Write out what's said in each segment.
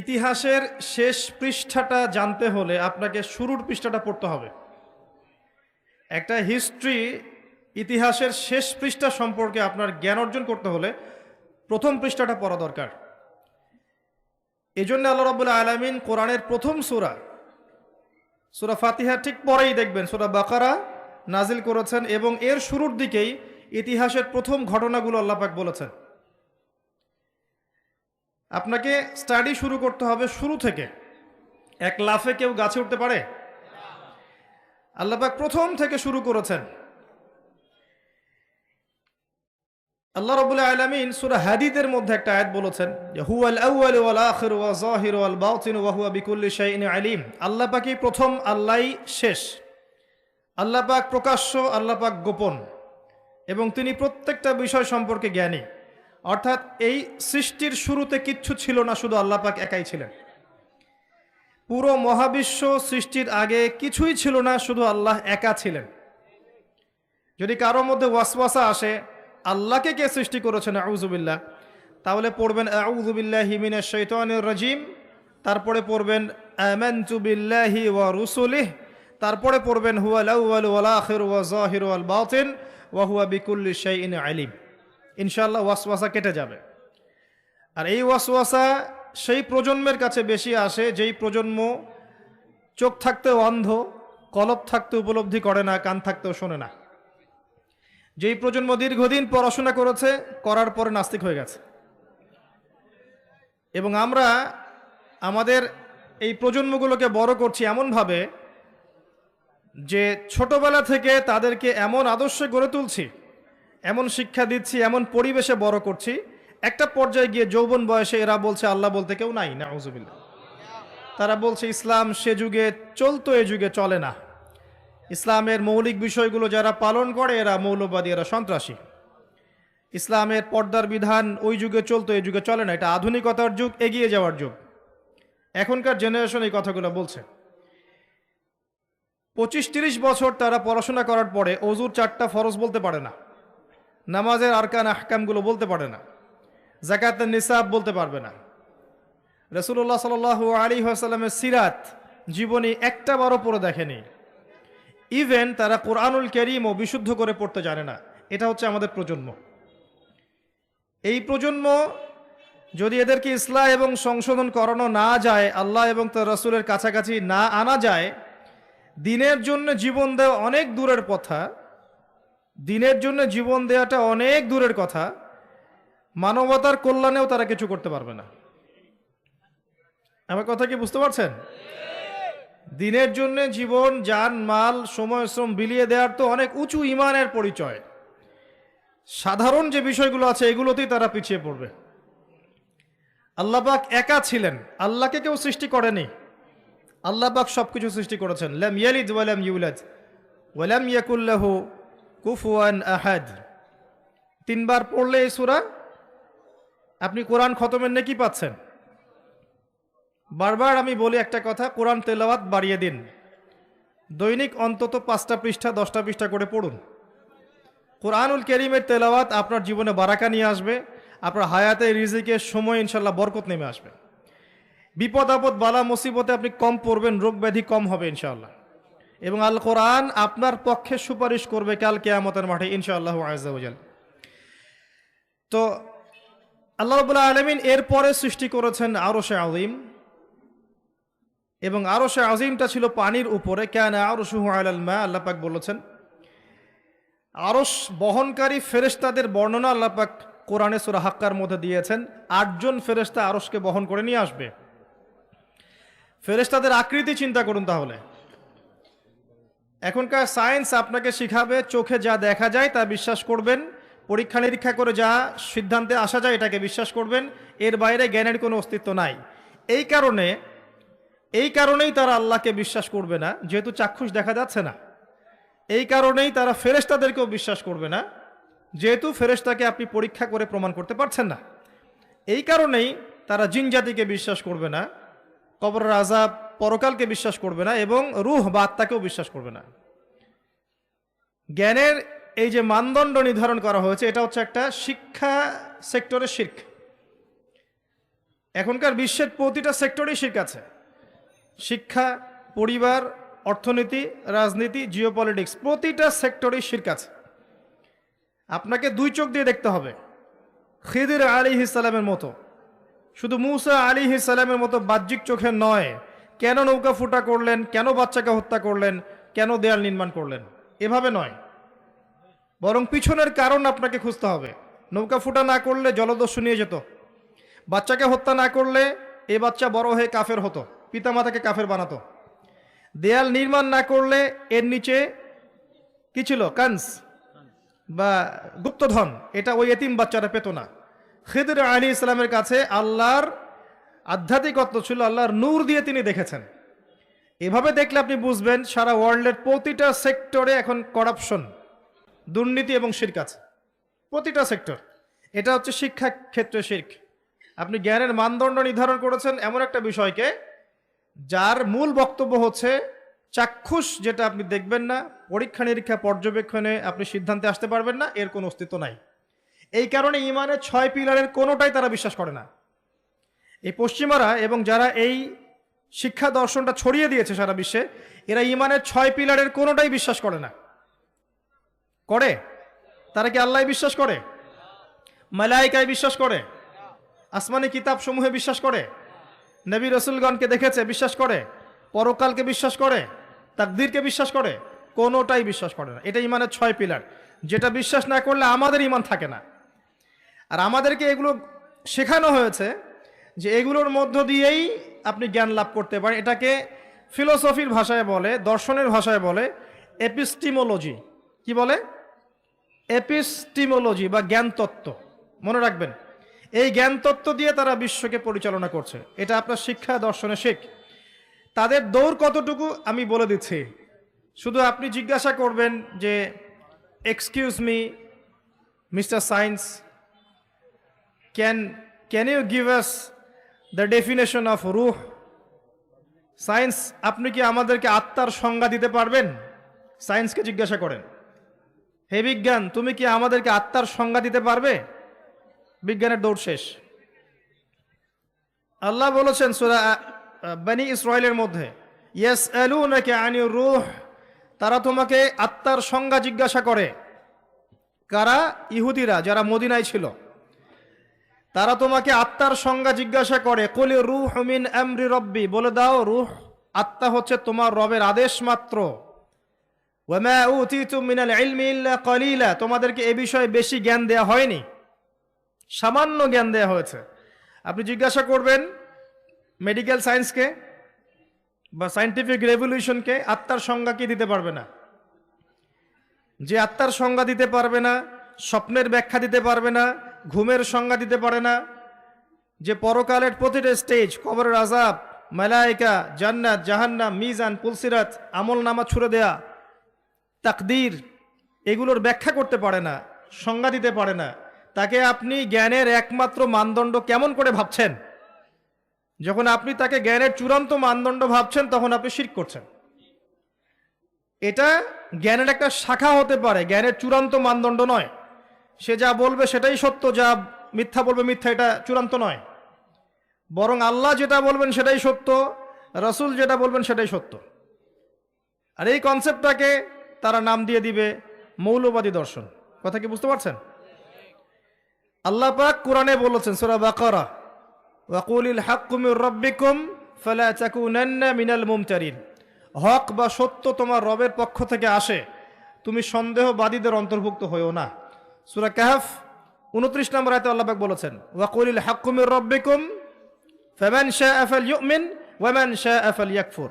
ইতিহাসের শেষ পৃষ্ঠাটা জানতে হলে আপনাকে শুরুর পৃষ্ঠাটা পড়তে হবে। একটা হিস্ট্রি ইতিহাসের শেষ পৃষ্ঠা সম্পর্কে আপনার জ্ঞান অর্জন করতে হলে প্রথম পৃষ্ঠাটা পড়া দরকার। এই জন্য আল্লাহ রবুল্লা আলমিন কোরআনের প্রথম সুরা সুরা ফাতিহা ঠিক পরেই দেখবেন, সুরা বাকারা নাজিল করেছেন এবং এর শুরুর দিকেই ইতিহাসের প্রথম ঘটনাগুলো আল্লাপাক বলেছেন। আপনাকে স্টাডি শুরু করতে হবে শুরু থেকে। এক লাফে কেউ গাছে উঠতে পারে? আল্লাপাক প্রথম থেকে শুরু করেছেন। আল্লাহ রবুল্লাহ আলমিন সুরা হাদিদের মধ্যে একটা আয়াত বলেছেন আলিম। আল্লাহ পাকই প্রথম আল্লাহই শেষ। আল্লাহ পাক প্রকাশ্য আল্লাহ পাক গোপন। এবং তিনি প্রত্যেকটা বিষয় সম্পর্কে জ্ঞানী। অর্থাৎ এই সৃষ্টির শুরুতে কিচ্ছু ছিল না, শুধু আল্লাহ পাক একাই ছিলেন। পুরো মহাবিশ্ব সৃষ্টির আগে কিছুই ছিল না, শুধু আল্লাহ একা ছিলেন। যদি কারোর মধ্যে ওয়াসওয়াসা আসে, আল্লাহকে কে সৃষ্টি করেছেন? আউজুবিল্লাহ তাহলে পড়বেন আউজুবিল্লাহ হিমিনা শৈতানুর রাজিম তারপরে পড়বেন, আমানতু বিল্লাহি ওয়া রুসুলিহ তারপরে পড়বেন, হুয়াল আউয়াল ওয়াল আখির ওয়া যাহির ওয়াল বাতিন ওয়া হুয়া বিকুল্লি শাইইন আলিম ইনশাআল্লাহ ওয়াসওয়াসা কেটে যাবে। আর এই ওয়াসওয়াসা সেই প্রজন্মের কাছে বেশি আসে, যেই প্রজন্ম চোখ থাকতেও অন্ধ, কলব থাকতে উপলব্ধি করে না, কান থাকতেও শোনে না। যেই প্রজন্ম দীর্ঘদিন পড়াশোনা করেছে, করার পরে নাস্তিক হয়ে গেছে। এবং আমরা আমাদের এই প্রজন্মগুলোকে বড় করছি এমনভাবে যে ছোটবেলা থেকে তাদেরকে এমন আদর্শে গড়ে তুলছি এমন শিক্ষা দিচ্ছি, এমন পরিবেশে বড় করছি। একটা পর্যায়ে গিয়ে যৌবন বয়সে এরা বলছে, আল্লাহ বলতে কেউ নাই না তারা বলছে, ইসলাম সে যুগে চলতো, এ যুগে চলে না। ইসলামের মৌলিক বিষয়গুলো যারা পালন করে, এরা মৌলবাদী, এরা সন্ত্রাসী। ইসলামের পর্দার বিধান, ওই যুগে চলতো এই যুগে চলে না। এটা আধুনিকতার যুগ, এগিয়ে যাওয়ার যুগ। এখনকার জেনারেশন এই কথাগুলো বলছে। পঁচিশ তিরিশ বছর তারা পড়াশোনা করার পরে অজুর চারটা ফরজ বলতে পারে না। নামাজের আরকান আহকামগুলো বলতে পারে না। জাকাতের নিসাব বলতে পারবে না। রসুল্লাহ সাল আলী আসাল্লামের সিরাত জীবনী একটা বারো পড়ে দেখেনি। ইভেন তারা কোরআনুল করিমও বিশুদ্ধ করে পড়তে জানে না। এটা হচ্ছে আমাদের প্রজন্ম। এই প্রজন্ম যদি এদেরকে ইসলাম এবং সংশোধন করানো না যায়, আল্লাহ এবং তার রসুলের কাছাকাছি না আনা যায়, দিনের জন্য জীবন দেওয়া অনেক দূরের কথা দিনের জন্য জীবন দেওয়াটা অনেক দূরের কথা। মানবতার কল্যাণেও তারা কিছু করতে পারবে না। আমার কথা কি বুঝতে পারছেন? দিনের জন্য জীবন, যান, মাল সময় শ্রম বিলিয়ে দেওয়ার তো অনেক উঁচু ইমানের পরিচয়। সাধারণ যে বিষয়গুলো আছে, এগুলোতেই তারা পিছিয়ে পড়বে। আল্লাহবাক একা ছিলেন। আল্লাহকে কেউ সৃষ্টি করেনি। আল্লাহবাক সব কিছু সৃষ্টি করেছেন। ল্যাম ইয়ালিদ ওয়ালাম ইউলাদ। ওয়ালাম ইয়াকুল্লাহু কুফুয়ান আহাদ। তিনবার পড়লে এই সুরা আপনি কোরআন খতমের নেকি পাচ্ছেন। বারবার আমি বলি একটা কথা, কোরআন তেলাওয়াত বাড়িয়ে দিন। দৈনিক অন্তত পাঁচটা পৃষ্ঠা, দশটা পৃষ্ঠা করে পড়ুন। কোরআনুল কেরিমের তেলাওয়াত আপনার জীবনে বারাকা নিয়ে আসবে, আপনার হায়াতে রিজিকের সময় ইনশাল্লাহ বরকত নেমে আসবে। বিপদ আপদ, বালা, মুসিবতে আপনি কম পড়বেন, রোগ ব্যাধি কম হবে ইনশাআল্লাহ এবং আল কোরআন আপনার পক্ষে সুপারিশ করবে কাল কেয়ামতের মাঠে, ইনশাআল্লাহ আজাল তো আল্লাহ রবুল্লাহ আলমিন এরপরে সৃষ্টি করেছেন আরও সে আজিম এবং আরও সে আজিমটা ছিল পানির উপরে। কেন আরও সুহু আলালমা আল্লাপাক বলেছেন আরস বহনকারী ফেরেস্তাদের বর্ণনা আল্লাপাক কোরআনে সুরা হাক্কার মধ্যে দিয়েছেন আটজন ফেরেস্তা আরসকে বহন করে নিয়ে আসবে। ফেরেস্তাদের আকৃতি চিন্তা করুন তাহলে। এখনকার সায়েন্স আপনাকে শিখাবে, চোখে যা দেখা যায় তা বিশ্বাস করবেন, পরীক্ষা নিরীক্ষা করে যা সিদ্ধান্তে আসা যায় এটাকে বিশ্বাস করবেন, এর বাইরে জ্ঞানের কোনো অস্তিত্ব নাই। এই কারণে, এই কারণেই তারা আল্লাহকে বিশ্বাস করবে না, যেহেতু চাক্ষুষ দেখা যাচ্ছে না। এই কারণেই তারা ফেরেস্তাদেরকেও বিশ্বাস করবে না, যেহেতু ফেরেস্তাকে আপনি পরীক্ষা করে প্রমাণ করতে পারছেন না। এই কারণেই তারা জিন জাতিকে বিশ্বাস করবে না কবর আজাব পরকালকে বিশ্বাস করবে না এবং রুহ বা আত্মাকেও বিশ্বাস করবে না। জ্ঞানের এই যে মানদণ্ড নির্ধারণ করা হয়েছে, এটা হচ্ছে একটা শিক্ষা সেক্টরের শির্ক। এখনকার বিশ্বের প্রতিটা সেক্টরেই শিখ আছে। শিক্ষা, পরিবার, অর্থনীতি, রাজনীতি, জিওপলিটিক্স, প্রতিটা সেক্টরেই শির্ক আছে। আপনাকে দুই চোখ দিয়ে দেখতে হবে, খিদির আলী ইসালামের মতো। শুধু মুসা আলী ইসালামের মতো বাহ্যিক চোখে নয় কেন নৌকা ফুটা করলেন? কেন বাচ্চাকে হত্যা করলেন? কেন দেয়াল নির্মাণ করলেন? এভাবে নয়। বরং পিছনের কারণ আপনাকে খুঁজতে হবে। নৌকা ফুটা না করলে জলদস্যু নিয়ে যেত। বাচ্চাকে হত্যা না করলে এ বাচ্চা বড় হয়ে কাফের হতো, পিতামাতাকে কাফের বানাতো। দেয়াল নির্মাণ না করলে এর নিচে কি ছিল? কান্স বা গুপ্তধন, এটা ওই এতিম বাচ্চারা পেত না। খিদর আলী ইসলামের কাছে আল্লাহর আধ্যাত্মিকত্ব ছিল আল্লাহর নূর দিয়ে তিনি দেখেছেন। এভাবে দেখলে আপনি বুঝবেন সারা ওয়ার্ল্ডের প্রতিটা সেক্টরে এখন করাপশন দুর্নীতি এবং শির্ক আছে প্রতিটা সেক্টর। এটা হচ্ছে শিক্ষা ক্ষেত্রে শির্ক। আপনি জ্ঞানের মানদণ্ড নির্ধারণ করেছেন এমন একটা বিষয়কে যার মূল বক্তব্য হচ্ছে চাক্ষুষ যেটা আপনি দেখবেন না, পরীক্ষা নিরীক্ষা পর্যবেক্ষণে আপনি সিদ্ধান্তে আসতে পারবেন না, এর কোনো অস্তিত্ব নাই। এই কারণে ইমানের ছয় পিলারের কোনোটাই তারা বিশ্বাস করে না। এই পশ্চিমারা এবং যারা এই শিক্ষা দর্শনটা ছড়িয়ে দিয়েছে সারা বিশ্বে, এরা ইমানের ছয় পিলারের কোনোটাই বিশ্বাস করে না। করে? তারা কি আল্লাহ বিশ্বাস করে? মালাইকায় বিশ্বাস করে? আসমানি কিতাব সমূহে বিশ্বাস করে? নবী রসুলগণকে দেখেছে, বিশ্বাস করে? পরকালকে বিশ্বাস করে? তাকদিরকে বিশ্বাস করে? কোনোটাই বিশ্বাস করে না। এটা ইমানের ছয় পিলার। যেটা বিশ্বাস না করলে আমাদের ইমান থাকে না। আর আমাদেরকে এগুলো শেখানো হয়েছে যে এগুলোর মধ্য দিয়েই আপনি জ্ঞান লাভ করতে পারেন। এটাকে ফিলোসফির ভাষায় বলে, দর্শনের ভাষায় বলে, এপিস্টিমোলজি। কি বলে? এপিস্টিমোলজি বা জ্ঞান তত্ত্ব মনে রাখবেন, এই জ্ঞান তত্ত্ব দিয়ে তারা বিশ্বকে পরিচালনা করছে। এটা আপনার শিক্ষা, দর্শনে শেখ। তাদের দৌড় কতটুকু আমি বলে দিচ্ছি। শুধু আপনি জিজ্ঞাসা করবেন যে excuse me mister science can can you give us the definition of রুহ সায়েন্স আপনি কি আমাদেরকে আত্মার সংজ্ঞা দিতে পারবেন? সায়েন্সকে জিজ্ঞাসা করেন। হে বিজ্ঞান, তুমি কি আমাদেরকে আত্মার সংজ্ঞা দিতে পারবে? বিজ্ঞানের দৌড় শেষ। আল্লাহ বলেছেন সুরা বানি ইসরায়েলের মধ্যে ইয়েস আলু নাকি আনি রুহ তারা তোমাকে আত্মার সংজ্ঞা জিজ্ঞাসা করে। কারা? ইহুদিরা, যারা মদিনায় ছিল। তারা তোমাকে আত্মার সংজ্ঞা জিজ্ঞাসা করে, কলি রুহ মিন আমরি রব্বি বলে দাও, রুহ, আত্মা হচ্ছে তোমার রবের আদেশ মাত্র। কলিলা তোমাদেরকে এ বিষয়ে বেশি জ্ঞান দেয়া হয়নি। সামান্য জ্ঞান দেয়া হয়েছে। আপনি জিজ্ঞাসা করবেন মেডিকেল সায়েন্সকে বা সায়েন্টিফিক রেভলিউশনকে আত্মার সংজ্ঞা কি দিতে পারবে না? যে আত্মার সংজ্ঞা দিতে পারবে না, স্বপ্নের ব্যাখ্যা দিতে পারবে না ঘুমের সংজ্ঞা দিতে পারে না। যে পরকালের প্রতিটা স্টেজ কবরের আজাব মালাইকা জান্নাত, জাহান্নাম, মিজান, পুলসিরাত, আমল নামা ছুড়ে দেয়া, তাকদির, এগুলোর ব্যাখ্যা করতে পারে না, সংজ্ঞা দিতে পারে না। তাকে আপনি জ্ঞানের একমাত্র মানদণ্ড কেমন করে ভাবছেন? যখন আপনি তাকে জ্ঞানের চূড়ান্ত মানদণ্ড ভাবছেন, তখন আপনি শির করছেন। এটা জ্ঞানের একটা শাখা হতে পারে, জ্ঞানের চূড়ান্ত মানদণ্ড নয়। সে যা বলবে সেটাই সত্য, যা মিথ্যা বলবে মিথ্যা, এটা চূড়ান্ত নয়। বরং আল্লাহ যেটা বলবেন সেটাই সত্য, রসুল যেটা বলবেন সেটাই সত্য। আর এই কনসেপ্টটাকে তারা নাম দিয়ে দিবে মৌলবাদী দর্শন। কথা কি বুঝতে পারছেন? আল্লাহ পাক কোরআনে বলেছেন, সূরা বাকারা ওয়াকুলিল হাক্কু মির রাব্বিকুম ফালা তাকুনান্না মিনাল মুমতারিন। হক বা সত্য তোমার রবের পক্ষ থেকে আসে, তুমি সন্দেহবাদীদের অন্তর্ভুক্ত হয়েও না। সূরা কাহফ, উনত্রিশ নম্বর আয়তে আল্লাহ পাক বলেছেন ওয়াকুলিল হাক্কু মির রাব্বিকুম, ফামান শাআ ফালইউমিন ওয়ামান শাআ ইয়াকফুর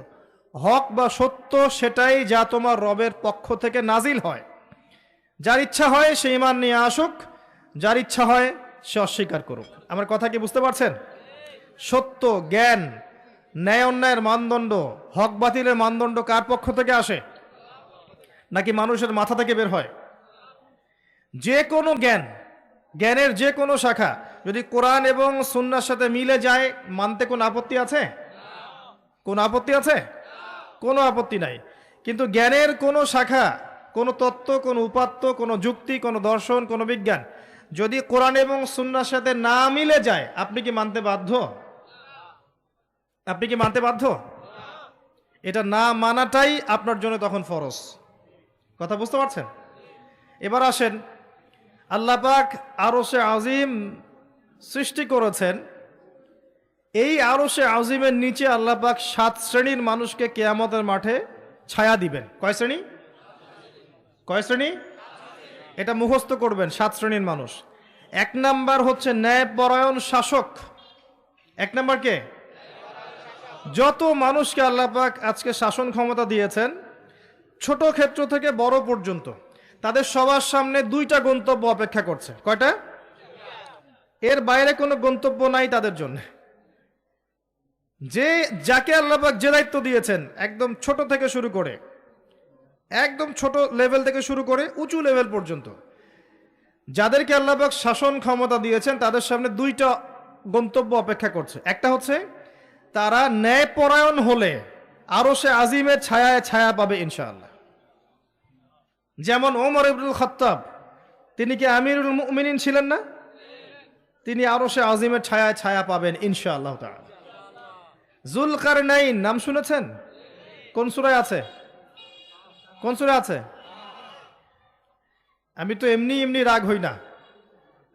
হক বা সত্য সেটাই যা তোমার রবের পক্ষ থেকে নাজিল হয়। যার ইচ্ছা হয় সে ইমান নিয়ে আসুক, যার ইচ্ছা হয় সে অস্বীকার করুক। আমার কথা কি বুঝতে পারছেন? সত্য, জ্ঞান, ন্যায় অন্যায়ের মানদণ্ড, হক বাতিলের মানদণ্ড কার পক্ষ থেকে আসে? নাকি মানুষের মাথা থেকে বের হয়? যে কোনো জ্ঞান, জ্ঞানের যে কোনো শাখা, যদি কোরআন এবং সুন্নার সাথে মিলে যায়, মানতে কোনো আপত্তি আছে? কোনো আপত্তি আছে? কোনো আপত্তি নাই। কিন্তু জ্ঞানের কোনো শাখা, কোনো তত্ত্ব, কোনো উপাত্ত, কোনো যুক্তি, কোনো দর্শন, কোনো বিজ্ঞান, যদি কোরআন এবং সুন্নার সাথে না মিলে যায়, আপনি কি মানতে বাধ্য? আপনি কি মানতে বাধ্য? এটা না মানাটাই আপনার জন্য তখন ফরজ। কথা বুঝতে পারছেন? এবার আসেন আল্লাহ পাক আরও সে আজিম সৃষ্টি করেছেন। এই আরও সে আজিমের নিচে আল্লাহ পাক সাত শ্রেণির মানুষকে কেয়ামতের মাঠে ছায়া দিবেন। কয় শ্রেণি? কয় শ্রেণি? এটা মুখস্থ করবেন, সাত শ্রেণির মানুষ। এক নাম্বার হচ্ছে ন্যায়পরায়ণ শাসক। এক নাম্বার কে? যত মানুষকে আল্লাহ পাক আজকে শাসন ক্ষমতা দিয়েছেন, ছোট ক্ষেত্র থেকে বড় পর্যন্ত। তাদের সবার সামনে দুইটা গন্তব্য অপেক্ষা করছে। কয়টা? এর বাইরে কোনো গন্তব্য নাই তাদের জন্য। যে, যাকে আল্লাহবাক যে দায়িত্ব দিয়েছেন, একদম ছোট থেকে শুরু করে, একদম ছোট লেভেল থেকে শুরু করে উঁচু লেভেল পর্যন্ত, যাদেরকে আল্লাহবাক শাসন ক্ষমতা দিয়েছেন, তাদের সামনে দুইটা গন্তব্য অপেক্ষা করছে। একটা হচ্ছে, তারা ন্যায়পরায়ণ হলে আরও সে আজিমের ছায়ায় ছায়া পাবে ইনশাআল্লাহ। যেমন ওমর ইবুল খত্তাব, তিনি কি আমিরুল মুমিনিন ছিলেন না? তিনি আরও সে আজিমের ছায়ায় ছায়া পাবেন ইনশাআল্লাহ তাআলা। জুলকার নাইন নাম শুনেছেন? কোন সুরায় আছে? কোন সুরায় আছে? আমি তো এমনি এমনি রাগ হই না।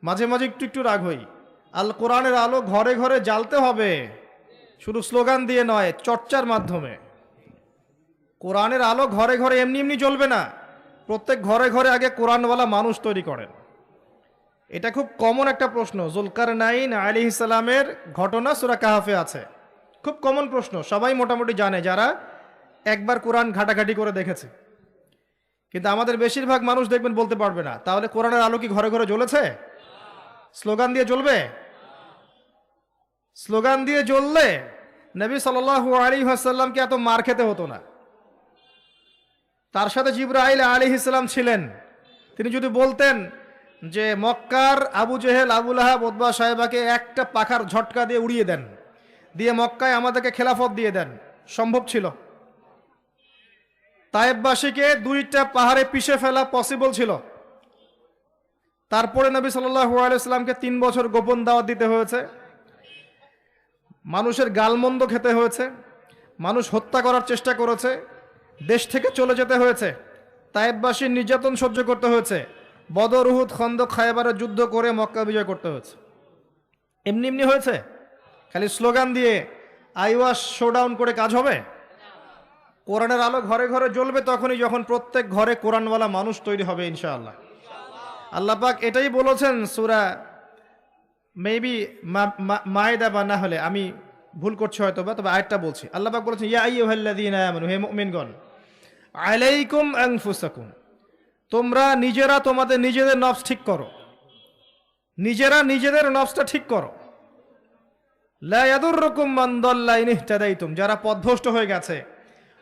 মাঝে মাঝে একটু একটু রাগ হই। আল কোরআনের আলো ঘরে ঘরে জ্বালতে হবে। শুধু স্লোগান দিয়ে নয়, চর্চার মাধ্যমে। কোরআনের আলো ঘরে ঘরে এমনি এমনি জ্বলবে না। প্রত্যেক ঘরে ঘরে আগে কোরআনওয়ালা মানুষ তৈরি করেন। এটা খুব কমন একটা প্রশ্ন। জুলকার নাইন আলী ইসলামের ঘটনা সুরা কাহাফে আছে। খুব কমন প্রশ্ন। সবাই মোটামুটি জানে যারা একবার কোরআন ঘাটাঘাটি করে দেখেছে। কিন্তু আমাদের বেশিরভাগ মানুষ দেখবেন বলতে পারবে না। তাহলে কোরআনের আলো কি ঘরে ঘরে জ্বলেছে? স্লোগান দিয়ে জ্বলবে? স্লোগান দিয়ে জ্বললে নবী সাল আলী আসাল্লামকে এত মার খেতে হতো না। তার সাথে জিব্রাইল আলী ইসলাম ছিলেন। তিনি যদি বলতেন যে মক্কার আবু জেহেল আবুল আহাব ওদবা সাহেবাকে একটা পাখার ঝটকা দিয়ে উড়িয়ে দেন, দিয়ে মক্কায় আমাদেরকে খেলাফত দিয়ে দেন, সম্ভব ছিল? তায়েববাসীকে দুইটা পাহাড়ে পিষে ফেলা পসিবল ছিল? তারপরে নবী সাল্লাহু আলাইসলামকে তিন বছর গোপন দাওয়াত দিতে হয়েছে। মানুষের গালমন্দ খেতে হয়েছে। মানুষ হত্যা করার চেষ্টা করেছে। দেশ থেকে চলে যেতে হয়েছে। তায়েববাসীর নির্যাতন সহ্য করতে হয়েছে। বদর, উহুদ খন্দ খায়বারে যুদ্ধ করে মক্কা বিজয় করতে হয়েছে। এমনি এমনি হয়েছে? খালি স্লোগান দিয়ে আইওয়াস শোডাউন করে কাজ হবে? কোরআনের আলো ঘরে ঘরে জ্বলবে তখনই যখন প্রত্যেক ঘরে কোরআনওয়ালা মানুষ তৈরি হবে, ইনশাআল্লাহ। আল্লাহ পাক এটাই বলেছেন সুরা মেবি মায়েদা বা না হলে, আমি ভুল করছি হয়তো বা তবে আরেকটা বলছি। আল্লাহ পাক বলেছেন, ইয়া আইয়ুহাল্লাযীনা আমানু, হে মুমিনগণ আলাইকুম আনফুসাকুম। তোমরা নিজেরা তোমাদের নিজেদের নফস ঠিক করো। নিজেরা নিজেদের নফসটা ঠিক করো। লা ইয়াদুররুকুম মান দাল্লা ইন ইহতাদাইতুম। যারা পথভ্রষ্ট হয়ে গেছে,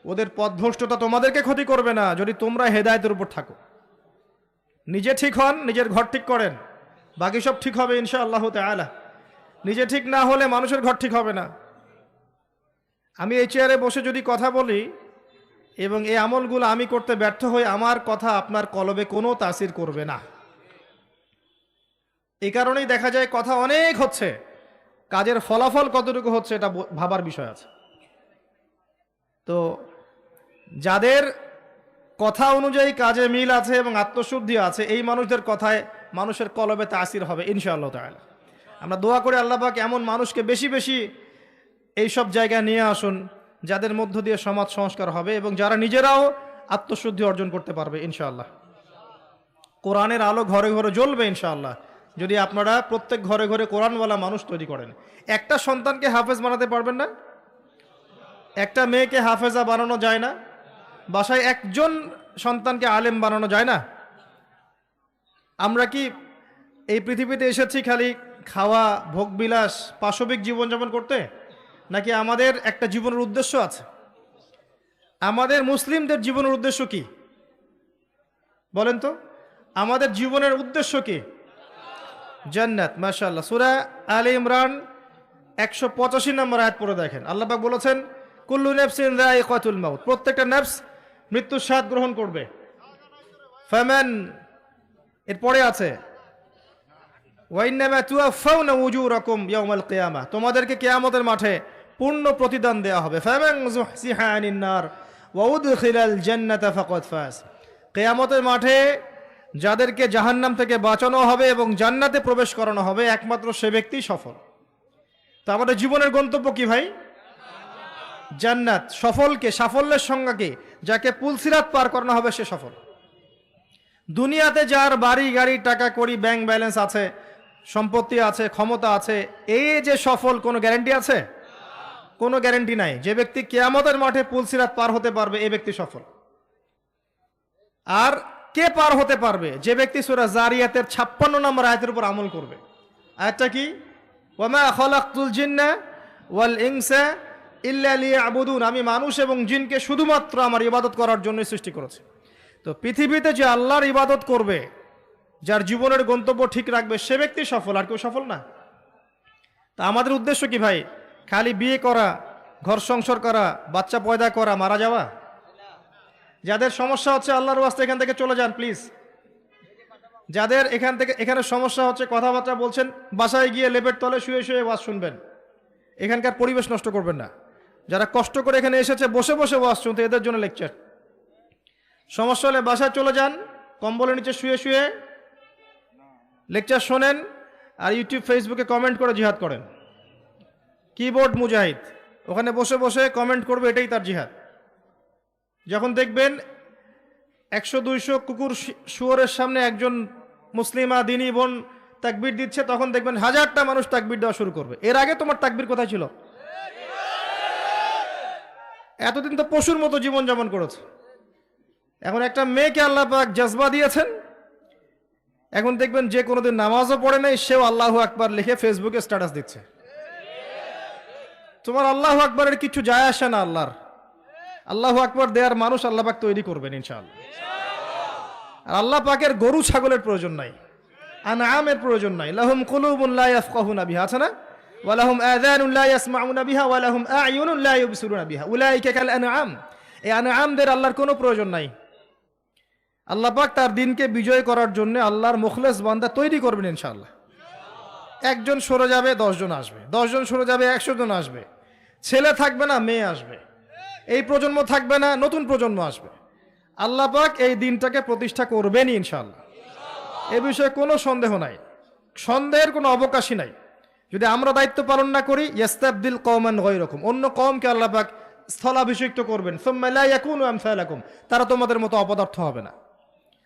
ওদের পথভ্রষ্টতা তোমাদেরকে ক্ষতি করবে না যদি তোমরা হেদায়তের উপর থাকো। নিজে ঠিক হন, নিজের ঘর ঠিক করেন। বাকি সব ঠিক হবে ইনশা আল্লাহ তালা নিজে ঠিক না হলে মানুষের ঘর ঠিক হবে না। আমি এই চেয়ারে বসে যদি কথা বলি এবং এই আমলগুলো আমি করতে ব্যর্থ হই আমার কথা আপনার কলবে কোনো তাসির করবে না। এই কারণেই দেখা যায় কথা অনেক হচ্ছে, কাজের ফলাফল কতটুকু হচ্ছে এটা ভাবার বিষয় আছে। তো যাদের কথা অনুযায়ী কাজে মিল আছে এবং আত্মশুদ্ধি আছে, এই মানুষদের কথায় মানুষের কলবে তাসির হবে ইনশাআল্লাহ তাআলা। আমরা দোয়া করে আল্লাহ পাক এমন মানুষকে বেশি বেশি এই সব জায়গায় নিয়ে আসুন যাদের মধ্য দিয়ে সমাজ সংস্কার হবে এবং যারা নিজেরাও আত্মশুদ্ধি অর্জন করতে পারবে, ইনশাআল্লাহ। কোরআনের আলো ঘরে ঘরে জ্বলবে, ইনশাআল্লাহ। যদি আপনারা প্রত্যেক ঘরে ঘরে কোরআনওয়ালা মানুষ তৈরি করেন, একটা সন্তানকে হাফেজ বানাতে পারবেন না? একটা মেয়েকে হাফেজা বানানো যায় না? বাসায় একজন সন্তানকে আলেম বানানো যায় না? আমরা কি এই পৃথিবীতে এসেছি খালি খাওয়া, ভোগবিলাস, পাশবিক জীবনযাপন করতে? নাকি আমাদের একটা জীবনের উদ্দেশ্য আছে? আমাদের মুসলিমদের জীবনের উদ্দেশ্য কি? বলেন তো, আমাদের জীবনের উদ্দেশ্য কি? জান্নাত, মাশাআল্লাহ। সূরা আলে ইমরান একশো পঁচাশি নম্বর আয়াত পড়ে দেখেন। আল্লাহ পাক বলেছেন, কুল্লু নেফসিন যায়িকাতুল মাউত। প্রত্যেকটা নেফস মৃত্যুর স্বাদ গ্রহণ করবে। ফামান, এরপরে আছে ওয়াইন্নামা উজু রকম ইয়ামাল কেয়ামা। তোমাদেরকে কেয়ামতের মাঠে পূর্ণ প্রতিদান দেওয়া হবে। কিয়ামতের মাঠে যাদেরকে জাহান্নাম থেকে বাঁচানো হবে এবং জান্নাতে প্রবেশ করানো হবে, একমাত্র সে ব্যক্তি সফল। তো আমাদের জীবনের গন্তব্য কি ভাই? জান্নাত। সফলকে, সাফল্যের সংজ্ঞাকে, যাকে পুলসিরাত পার করানো হবে, সে সফল। দুনিয়াতে যার বাড়ি, গাড়ি, টাকা, কড়ি, ব্যাংক ব্যালেন্স আছে, সম্পত্তি আছে, ক্ষমতা আছে এই যে সফল, কোনো গ্যারেন্টি আছে? কোনো গ্যারেন্টি নাই। যে ব্যক্তি কেয়ামতের মাঠে পুলসিরাত পার হতে পারবে এই ব্যক্তি সফল। আর কে পার হতে পারবে? যে ব্যক্তি সুরা জারিয়াতের ছাপ্পান্ন নম্বর আয়াতের উপর আমল করবে। আয়াতটা কি? ওয়ামা খলাকুল জিন্না ওয়াল ইনসা ইল্লা লিয়াবুদুন। আমি মানুষ এবং জিনকে শুধুমাত্র আমার ইবাদত করার জন্য সৃষ্টি করেছি। তো পৃথিবীতে যে আল্লাহর ইবাদত করবে, যার জীবনের গন্তব্য ঠিক রাখবে, সে ব্যক্তি সফল। আর কেউ সফল না। তা আমাদের উদ্দেশ্য কি ভাই? খালি বিয়ে করা, ঘর সংসার করা, বাচ্চা পয়দা করা, মারা যাওয়া? যাদের সমস্যা হচ্ছে আল্লাহর ওয়াস্তে এখান থেকে চলে যান প্লিজ যাদের এখান থেকে, এখানে সমস্যা হচ্ছে, কথাবার্তা বলছেন, বাসায় গিয়ে লেপের তলে শুয়ে শুয়ে ওয়াজ শুনবেন। এখানকার পরিবেশ নষ্ট করবেন না। যারা কষ্ট করে এখানে এসেছে, বসে বসে ওয়াজ শুনতে, এদের জন্য লেকচার সমস্যা হলে বাসায় চলে যান, কম্বলের নিচে শুয়ে শুয়ে লেকচার শোনেন, আর ইউটিউব ফেসবুকে কমেন্ট করে জিহাদ করেন। কিবোর্ড মুজাহিদ। ওখানে বসে বসে কমেন্ট করবে, এটাই তার জিহাদ। যখন দেখবেন একশো দুইশো কুকুর শুয়োরের সামনে একজন মুসলিমা দিনী বোন তাকবির দিচ্ছে, তখন দেখবেন হাজারটা মানুষ তাকবির দেওয়া শুরু করবে। এর আগে তোমার তাকবির কোথায় ছিল? এতদিন তো পশুর মতো জীবনযাপন করেছে। এখন একটা মেয়েকে আল্লাহ পাক জজবা দিয়েছেন। এখন দেখবেন যে কোনোদিন নামাজও পড়ে নাই, সেও আল্লাহ আকবার লিখে ফেসবুকে স্ট্যাটাস দিচ্ছে। তোমার আল্লাহ আকবরের কিছু যায় আসে না আল্লাহর। আল্লাহ আকবর দেওয়ার মানুষ আল্লাহ পাক তৈরি করবেন ইনশাআল্লাহ। আর আল্লাহ পাকের গরু ছাগলের প্রয়োজন নাই। আনআমের প্রয়োজন নাই। লাহুম কুলুবুন লা ইয়াফকাহুনা বিহা। আছে না? ওয়ালাহুম আযানুন লা ইয়াসমাউনা বিহা ওয়ালাহুম আ'য়ুনুন লা ইউবসিরুনা বিহা। উলাইকা কাল আনআম। এই আনআমদের আল্লাহর কোনো প্রয়োজন নাই। আল্লাহ পাক তার দিনকে বিজয় করার জন্য আল্লাহর মুখলেস বান্দা তৈরি করবেন ইনশাআল্লাহ। একজন সরে যাবে, দশজন আসবে। দশজন সরে যাবে, একশো জন আসবে। ছেলে থাকবে না, মেয়ে আসবে। এই প্রজন্ম থাকবে না, নতুন প্রজন্ম আসবে। আল্লাহ পাক এই দিনটাকে প্রতিষ্ঠা করবেনই ইনশাল্লাহ এ বিষয়ে কোনো সন্দেহ নাই। সন্দেহের কোনো অবকাশই নাই। যদি আমরা দায়িত্ব পালন না করি, ইয়াস্তাবদিল কওমান রকম অন্য কমকে আল্লাহ পাক স্থলাভিষিক্ত করবেন। সুম্মা লা ইয়াকুনু আমসালাকুম। তারা তোমাদের মতো অপদার্থ হবে না।